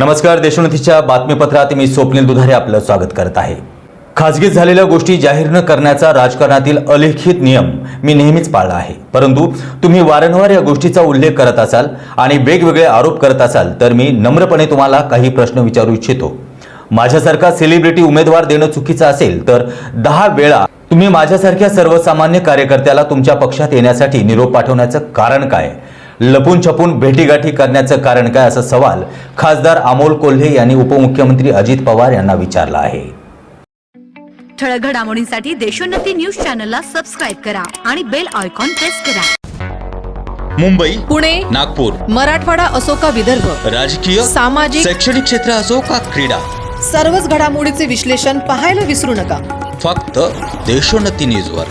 नमस्कार देशोन्नतीच्या बातमीपत्रात मी स्वप्नील दुधारे आपलं स्वागत करत आहे. खाजगीत झालेल्या गोष्टी जाहीर न करण्याचा राजकारणातील अलिखित नियम मी नेहमीच पाळला आहे. परंतु तुम्ही वारंवार या गोष्टीचा उल्लेख करत असाल आणि वेगवेगळे आरोप करत असाल तर मी नम्रपणे तुम्हाला काही प्रश्न विचारू इच्छितो. माझ्यासारखा सेलिब्रिटी उमेदवार देणं चुकीचं असेल तर दहा वेळा तुम्ही माझ्यासारख्या सर्वसामान्य कार्यकर्त्याला तुमच्या पक्षात येण्यासाठी निरोप पाठवण्याचं कारण काय? लपून छपून भेटीगाठी करण्याचं कारण काय असा सवाल खासदार अमोल कोल्हे यांनी उपमुख्यमंत्री अजित पवार यांना विचारला आहे. ठळक घडामोडींसाठी देशोन्नती न्यूज चॅनलला सबस्क्राईब करा आणि बेल आयकॉन प्रेस करा. मुंबई पुणे नागपूर मराठवाडा असो का विदर्भ राजकीय सामाजिक शैक्षणिक क्षेत्र असो का क्रीडा सर्वच घडामोडीचे विश्लेषण पाहायला विसरू नका. फक्त देशोन्नती न्यूजवर.